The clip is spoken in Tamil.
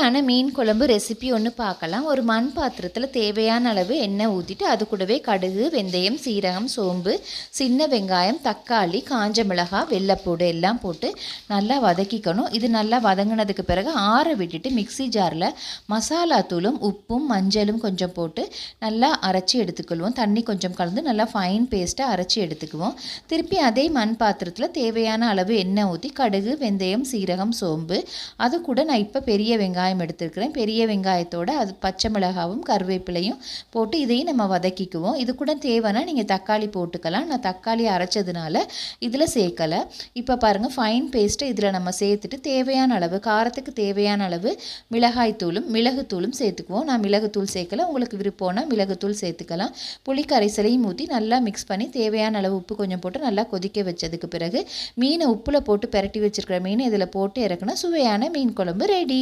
சுவையான மீன் குழம்பு ரெசிபி ஒன்று பார்க்கலாம். ஒரு மண் பாத்திரத்தில் தேவையான அளவு எண்ணெய் ஊற்றிட்டு அது கூடவே கடுகு வெந்தயம் சீரகம் சோம்பு சின்ன வெங்காயம் தக்காளி காஞ்ச மிளகாய் வெள்ளைப்பூடு எல்லாம் போட்டு நல்லா வதக்கிக்கணும். இது நல்லா வதங்கினதுக்கு பிறகு ஆற விட்டுட்டு மிக்ஸி ஜாரில் மசாலா தூளும் உப்பும் மஞ்சளும் கொஞ்சம் போட்டு நல்லா அரைச்சி எடுத்துக்கொள்வோம். தண்ணி கொஞ்சம் கலந்து நல்லா ஃபைன் பேஸ்ட்டாக அரைச்சி எடுத்துக்குவோம். திருப்பி அதே மண் பாத்திரத்தில் தேவையான அளவு எண்ணெய் ஊற்றி கடுகு வெந்தயம் சீரகம் சோம்பு அது கூட நான் இப்போ பெரிய வெங்காயம் எடுத்துருக்கிறேன். பெரிய வெங்காயத்தோட அது பச்சை மிளகாவும் கருவேப்பிலையும் போட்டு இதையும் நம்ம வதக்கிக்குவோம். இது கூட தேவைன்னா நீங்கள் தக்காளி போட்டுக்கலாம். நான் தக்காளி அரைச்சதுனால இதில் சேர்க்கலை. இப்போ பாருங்கள் ஃபைன் பேஸ்ட்டை இதில் நம்ம சேர்த்துட்டு தேவையான அளவு காரத்துக்கு தேவையான அளவு மிளகாய் தூளும் மிளகுத்தூளும் சேர்த்துக்குவோம். நான் மிளகுத்தூள் சேர்க்கல. உங்களுக்கு விருப்பம்னா மிளகுத்தூள் சேர்த்துக்கலாம். புளி கரைசலையும் ஊற்றி நல்லா மிக்ஸ் பண்ணி தேவையான அளவு உப்பு கொஞ்சம் போட்டு நல்லா கொதிக்க வச்சதுக்கு பிறகு மீனை உப்பில் போட்டு பெரட்டி வச்சுருக்கிற மீனை இதில் போட்டு இறக்குனா சுவையான மீன் குழம்பு ரெடி